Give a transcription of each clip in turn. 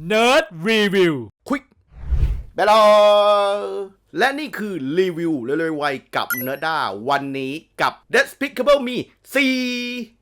Nerd Review ควิกเบลอและนี่คือรีวิวเร็วๆไวกับเนด้าวันนี้กับ Despicable Me 4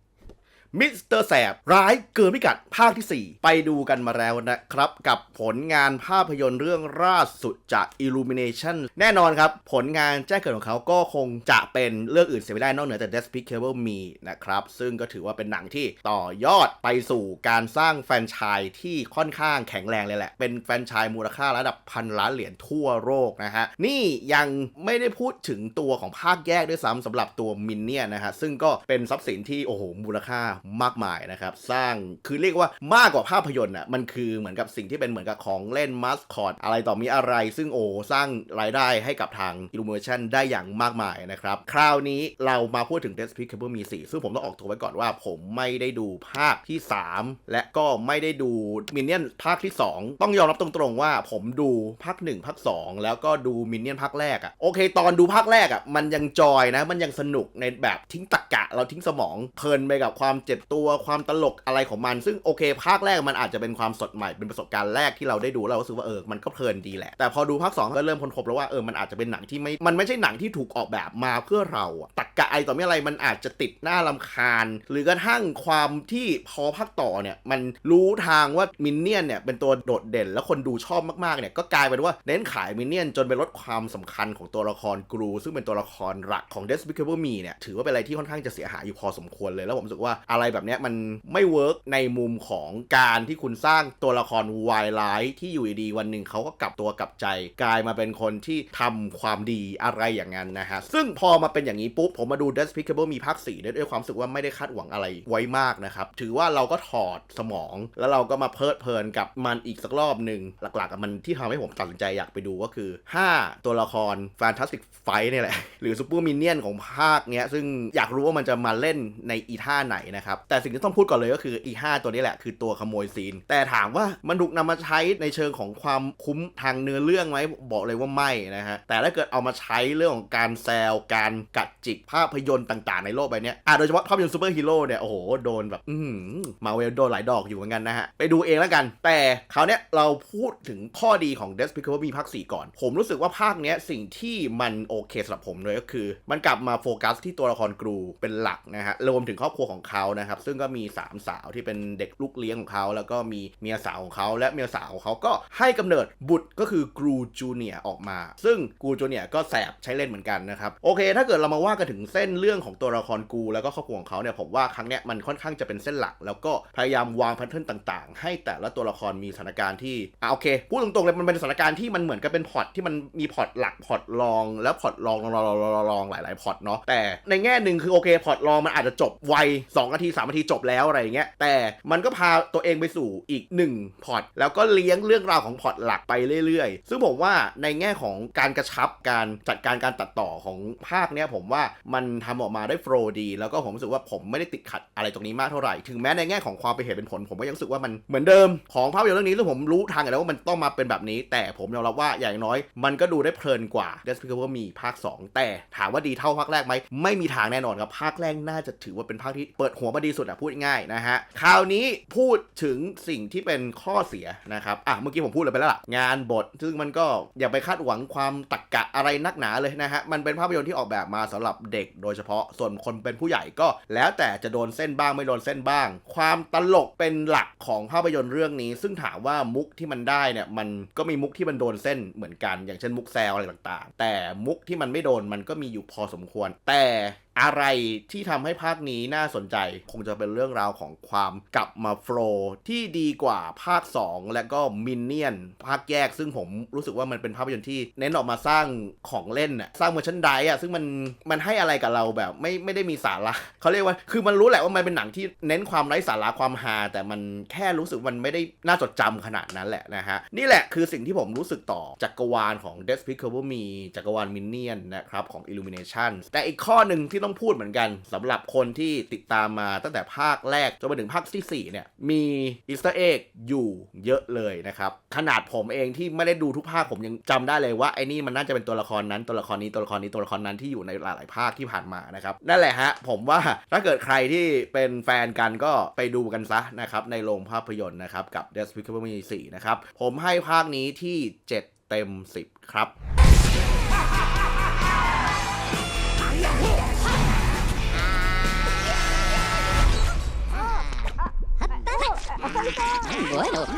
มิสเตอร์แสบร้ายเกินพิกัดภาคที่ 4 ไปดูกันมาแล้วนะครับ กับผลงานภาพยนตร์เรื่องล่าสุดจาก Illumination แน่นอนครับ ผลงานแจ้งเกิดของเขาก็คงจะเป็นเรื่องอื่นเสียไม่ได้นอกเหนือจาก Despicable Me นะครับ ซึ่งก็ถือว่าเป็นหนังที่ต่อยอดไปสู่การสร้างแฟรนไชส์ที่ค่อนข้างแข็งแรงเลยแหละ เป็นแฟรนไชส์มูลค่าระดับพันล้านเหรียญทั่วโลกนะฮะนี่ยังไม่ได้พูดถึงตัวของภาคแยกด้วยซ้ำสำหรับตัวมินเนี่ยนะฮะซึ่งก็เป็นทรัพย์สินที่โอ้โหมูลค่ามากมายนะครับ สร้างคือเรียกว่ามากกว่าภาพยนตร์อะมันคือเหมือนกับสิ่งที่เป็นเหมือนกับของเล่นมัสคอตอะไรต่อมีอะไร ซึ่งโอ้สร้างรายได้ให้กับทาง Illumination ได้อย่างมากมายนะครับ คราวนี้เรามาพูดถึง Despicable Me 4ซึ่งผมต้องออกตัวไว้ก่อนว่า ผมไม่ได้ดูภาคที่ 3 และก็ไม่ได้ดูมินเนี่ยนภาคที่ 2 ต้องยอมรับตรงๆว่า ผมดูภาค1ภาค2 แล้วก็ดูมินเนี่ยนภาคแรกอะโอเค ตอนดูภาคแรกอะมันยังจอยนะมันยังสนุกในแบบทิ้งตะกะเราทิ้งสมองเพลินไปกับความเจ็บตัวความตลกอะไรของมัน ซึ่งโอเค ภาคแรกมันอาจจะเป็นความสดใหม่เป็นประสบการณ์แรกที่เราได้ดูเราก็รู้สึกว่าเออมันก็เพลินดีแหละ แต่พอดูภาค 2 ก็เริ่มค้นพบแล้วว่าเออมันอาจจะเป็นหนังที่ไม่มันไม่ใช่หนังที่ถูกออกแบบมาเพื่อเราอะตะกกะไอต่อไม่อะไรมันอาจจะติดหน้าลำคาญ หรือกระทั่งความที่พอภาคต่อเนี่ยมันรู้ทางว่ามินเนี่ยนเนี่ยเป็นตัวโดดเด่นแล้วคนดูชอบมากๆเนี่ยก็กลายเป็นว่าเน้นขายมินเนี่ยนจนไปลดความสำคัญของตัวละครกรู ซึ่งเป็นตัวละครหลักของ Despicable Me เนี่ยถือว่าเป็นอะไรที่ค่อนข้างจะเสียหายอยู่พอสมควรเลยแล้วผมรู้สึกว่าอะไรไรแบบนี้มันไม่เวิร์กในมุมของการที่คุณสร้างตัวละครวายร้ายที่อยู่ดีวันหนึ่งเขาก็กลับตัวกลับใจ กลายมาเป็นคนที่ทำความดีอะไรอย่างนั้นนะฮะ ซึ่งพอมาเป็นอย่างนี้ปุ๊บ ผมมาดู Despicable มีภาค4ด้วยด้วยความสึกว่าไม่ได้คาดหวังอะไรไว้มากนะครับ ถือว่าเราก็ถอดสมอง แล้วเราก็มาเพลิดเพลินกับมันอีกสักรอบหนึ่งหลักๆกับมันที่ทำให้ผมตัดสินใจอยากไปดูก็คือ 5 ตัวละคร Fantastic Fight เนี่ยแหละหรือซูเปอร์มินเนี่ยนของภาคเนี้ยซึ่งอยากรู้ว่ามันจะมาเล่นในอีท่าไหนนะครับแต่สิ่งที่ต้องพูดก่อนเลยก็คืออีห้าตัวนี้แหละคือตัวขโมยซีน แต่ถามว่ามันถูกนำมาใช้ในเชิงของความคุ้มทางเนื้อเรื่องไหมบอกเลยว่าไม่นะฮะแต่ถ้าเกิดเอามาใช้เรื่องของการแซวการกัดจิกภาพยนตร์ต่างๆ ในโลกใบนี้อะโดยเฉพาะภาพยนตร์ซูเปอร์ฮีโร่เนี่ยโอ้โหโดนแบบอืมาเวลโดนหลายดอกอยู่เหมือนกันนะฮะไปดูเองแล้วกัน แต่คราวเนี้ยเราพูดถึงข้อดีของ Despicable Me ภาค4ก่อน ผมรู้สึกว่าภาคเนี้ยสิ่งที่มันโอเคสำหรับผมเลยก็คือ มันกลับมาโฟกัสที่ตัวละครกรูเป็นหลักนะฮะรวมถึงครอบครัวของเขานะะครับ ซึ่งก็มี 3 สาวที่เป็นเด็กลูกเลี้ยงของเขา แล้วก็มีเมียสาวของเขา และเมียสาวของเขาก็ให้กำเนิดบุตรก็คือกรูจูเนียออกมา ซึ่งกรูจูเนียก็แสบใช้เล่นเหมือนกันนะครับโอเค ถ้าเกิดเรามาว่ากันถึงเส้นเรื่องของตัวละครกูแล้วก็ครอบครัวของเขาเนี่ยผมว่าครั้งเนี้ยมันค่อนข้างจะเป็นเส้นหลัก แล้วก็พยายามวางแพทเทิร์นต่าง ๆ ให้แต่ละตัวละครมีสถานการณ์ที่อะโอเคพูดตรงๆเลยมันเป็นสถานการณ์ที่มันเหมือนกับเป็นพอตที่มันมีพอตหลักพอตรอง แล้วพอตรองรองรองรองรองหลายๆพอตเนาะแต่ในแง่หนึ่งคือโอเคพอตรองมันอาจจะจบไว2นาที3นาทีจบแล้วอะไรอย่างเงี้ยแต่มันก็พาตัวเองไปสู่อีก1พล็อตแล้วก็เลี้ยงเรื่องราวของพล็อตหลักไปเรื่อยๆ ซึ่งผมว่าในแง่ของการกระชับการจัดการการตัดต่อของภาคเนี้ยผมว่ามันทำออกมาได้โฟล์ดี แล้วก็ผมรู้สึกว่าผมไม่ได้ติดขัดอะไรตรงนี้มากเท่าไหร่ ถึงแม้ในแง่ของความเป็นเหตุเป็นผล ผมก็ยังรู้สึกว่ามันเหมือนเดิมของภาพยนตร์เรื่องนี้ซึ่งผมรู้ทางอยู่แล้วว่ามันต้องมาเป็นแบบนี้ แต่ผมยอมรับว่าอย่างน้อย มันก็ดูได้เพลินกว่า Despicable Me ภาค 2 แต่ถามว่าดีเท่าภาคแรกไหมไม่มีทางแน่นอนครับภาคแรกน่าจะถือว่าเป็นภาคที่เปิดหัวมาดีสุดอะพูดง่ายนะฮะคราวนี้พูดถึงสิ่งที่เป็นข้อเสียนะครับอะเมื่อกี้ผมพูดเลยไปแล้วล่ะงานบท ซึ่งมันก็อย่าไปคาดหวังความตักกะอะไรนักหนาเลยนะฮะมันเป็นภาพยนตร์ที่ออกแบบมาสำหรับเด็กโดยเฉพาะส่วนคนเป็นผู้ใหญ่ก็ แล้วแต่จะโดนเส้นบ้างไม่โดนเส้นบ้าง ความตลกเป็นหลักของภาพยนตร์เรื่องนี้ ซึ่งถามว่ามุกที่มันได้เนี่ยมันก็มีมุกที่มันโดนเส้นเหมือนกัน อย่างเช่นมุกแซวอะไรต่างๆ แต่มุกที่มันไม่โดนมันก็มีอยู่พอสมควร แต่อะไรที่ทำให้ภาคนี้น่าสนใจ คงจะเป็นเรื่องราวของความกลับมาโฟล์ที่ดีกว่าภาค 2 และก็มินเนี่ยนภาคแยก ซึ่งผมรู้สึกว่ามันเป็นภาพยนตร์ที่เน้นออกมาสร้างของเล่นน่ะสร้างเมอร์ชันไดอะซึ่งมันมันให้อะไรกับเราแบบไม่ไม่ได้มีสาระเขาเรียกว่าคือมันรู้แหละว่ามันเป็นหนังที่เน้นความไร้สาระความฮาแต่มันแค่รู้สึกมันไม่ได้น่าจดจำขนาดนั้นแหละนะฮะนี่แหละคือสิ่งที่ผมรู้สึกต่อจักรวาลของ Despicable Me จักรวาลมินเนี่ยนนะครับของ Illumination แต่อีกข้อหนึ่งที่ที่ต้องพูดเหมือนกันสำหรับคนที่ติดตามมาตั้งแต่ภาคแรกจนมาถึงภาคที่4เนี่ยมีอีสต์เอ็กอยู่เยอะเลยนะครับขนาดผมเองที่ไม่ได้ดูทุกภาคผมยังจำได้เลยว่าไอ้นี่มันน่าจะเป็นตัวละครนั้นตัวละครนี้ตัวละครนี้ตัวละครนั้นที่อยู่ในหลาย ๆ ภาคที่ผ่านมานะครับนั่นแหละฮะผมว่าถ้าเกิดใครที่เป็นแฟนกันก็ไปดูกันซะนะครับในโรงภาพยนตร์นะครับกับ Despicable Me 4นะครับผมให้ภาคนี้ที่ 7 เต็ม 10 ครับ Bữa được.